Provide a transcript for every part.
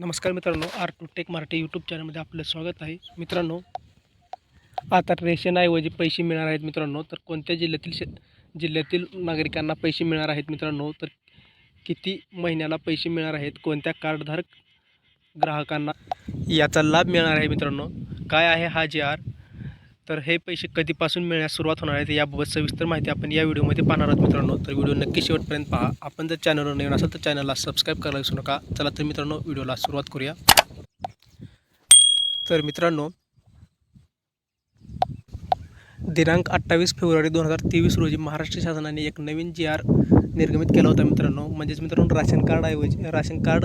नमस्कार मित्रांनो R two tech Marathi YouTube चॅनलमध्ये आपलं स्वागत आहे. मित्रांनो आता रेशनऐवजी पैसे मिळणार आहेत मित्रांनो तर कोणत्या जिल्ह्यातील शे जिल्ह्यातील नागरिकांना पैसे मिळणार आहेत मित्रांनो तर किती महिन्याला पैसे मिळणार आहेत कोणत्या कार्डधारक ग्राहकांना याचा लाभ मिळणार आहे मित्रांनो काय आहे हा जी आर? तर हे पैसे कधीपासून मिळण्यास सुरुवात होणार आहे याबाबत सविस्तर माहिती आपण या व्हिडिओमध्ये पाहणार आहोत मित्रांनो. तर व्हिडिओ नक्की शेवटपर्यंत पहा. आपण जर चॅनलवर नवीन असाल तर चॅनलला सबस्क्राईब करायला विसरू नका. चला तर मित्रांनो व्हिडिओला सुरुवात करूया. तर मित्रांनो दिनांक अठ्ठावीस फेब्रुवारी दोन हजार तेवीस रोजी महाराष्ट्र शासनाने एक नवीन जी आर निर्गमित केला होता मित्रांनो. म्हणजेच मित्रांनो राशन कार्डऐवजी राशन कार्ड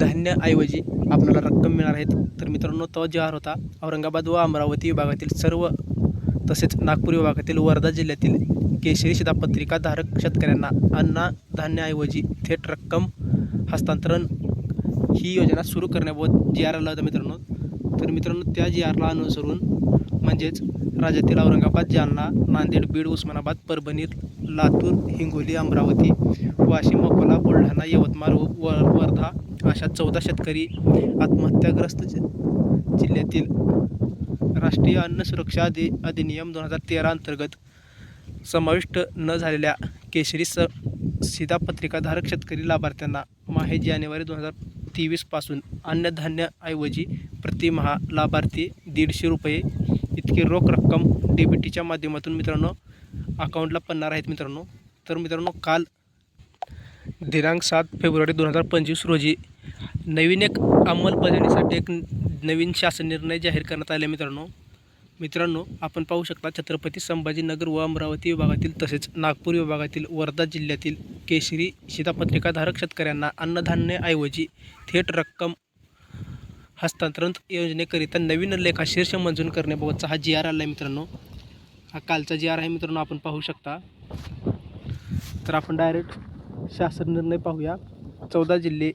धान्याऐवजी आपल्याला रक्कम मिळणार आहेत तर मित्रांनो तो जी आर होता औरंगाबाद व अमरावती विभागातील सर्व तसेच नागपूर विभागातील वर्धा जिल्ह्यातील केशरी शिधापत्रिका धारक शेतकऱ्यांना अन्न धान्याऐवजी थेट रक्कम हस्तांतरण ही योजना सुरू करण्याबाबत जी आर आला होता मित्रांनो. तर मित्रांनो त्या जी आरला अनुसरून म्हणजेच राज्यातील औरंगाबाद जालना नांदेड बीड उस्मानाबाद परभणी लातूर हिंगोली अमरावती वाशिम अकोला बुलढाणा यवतमाळ व वर- वर्धा अशा चौदा शेतकरी आत्महत्याग्रस्त जि- जिल्ह्यातील राष्ट्रीय अन्न सुरक्षा अधि अधिनियम दोन हजार तेरा अंतर्गत समाविष्ट न झालेल्या केशरी स शिधापत्रिकाधारक शेतकरी लाभार्थ्यांना माहे जानेवारी दोन हजार तेवीसपासून अन्नधान्याऐवजी प्रतिमहा लाभार्थी दीडशे रुपये इतकी रोख रक्कम डी बी टीच्या माध्यमातून मित्रांनो अकाउंटला पडणार आहेत मित्रांनो. तर मित्रांनो काल दिनांक सात फेब्रुवारी दोन हजार पंचवीस रोजी नवीन एक अंमलबजावणीसाठी एक नवीन शासन निर्णय जाहीर करण्यात आले मित्रांनो. मित्रांनो आपण पाहू शकता छत्रपती संभाजीनगर व अमरावती विभागातील तसेच नागपूर विभागातील वर्धा जिल्ह्यातील केशरी शिधापत्रिकाधारक शेतकऱ्यांना अन्नधान्यऐवजी थेट रक्कम हस्तांतरण योजनेकरिता नवीन लेखा शीर्ष मंजूर करण्याबाबतचा हा जी आर आला आहे मित्रांनो. हा कालचा जी आर आहे मित्रांनो आपण पाहू शकता. तर आपण डायरेक्ट शासन निर्णय पाहूया. चौदा जिल्हे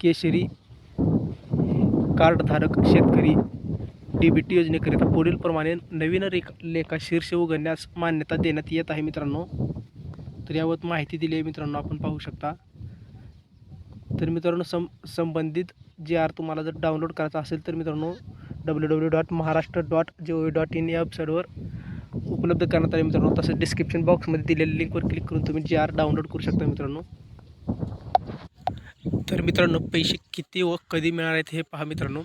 केशरी कार्डधारक शेतकरी डी बी टी योजनेकरिता पुढीलप्रमाणे नवीन रेख लेखा शीर्ष उघडण्यास मान्यता देण्यात येत आहे मित्रांनो. तर याबाबत माहिती दिली आहे मित्रांनो आपण पाहू शकता. तर मित्रांनो सं संबंधित जे आर तुम्हाला जर डाउनलोड करायचा असेल तर मित्रांनो W W dot Maharashtra dot G O V dot in या वेबसाईटवर उपलब्ध करण्यात आले मित्रांनो. तसंच डिस्क्रिप्शन बॉक्समध्ये दिलेल्या लिंकवर क्लिक करून तुम्ही जे आर डाउनलोड करू शकता मित्रांनो. तर मित्रांनो पैसे किती व कधी मिळणार आहेत हे पहा मित्रांनो.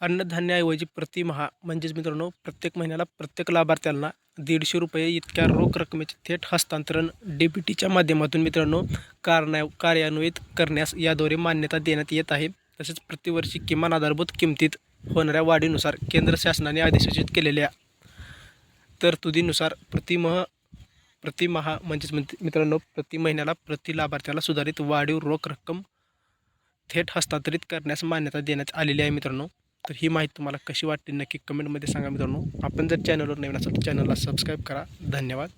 अन्नधान्याऐवजी प्रतिमहा म्हणजेच मित्रांनो प्रत्येक महिन्याला प्रत्येक लाभार्थ्यांना दीडशे रुपये इतक्या रोख रकमेचे थेट हस्तांतरण डीबीटीच्या माध्यमातून मित्रांनो कार्या कार्यान्वित करण्यास याद्वारे मान्यता देण्यात येत आहे. तसेच प्रतिवर्षी किमान आधारभूत किमतीत होणाऱ्या वाढीनुसार केंद्र शासनाने अधिसूचित केलेल्या तरतुदीनुसार प्रतिमह प्रतिमहा म्हणजेच मित्रांनो प्रति महिन्याला प्रति लाभार्थ्याला सुधारित वाढीव रोख रक्कम थेट हस्तांतरित करण्यास मान्यता देण्यात आलेली आहे मित्रांनो. तर ही माहिती तुम्हाला कशी वाटते नक्की कमेंटमध्ये सांगा मित्रांनो. आपण जर चॅनलवर नवीन असाल तर चॅनलला सबस्क्राईब करा. धन्यवाद.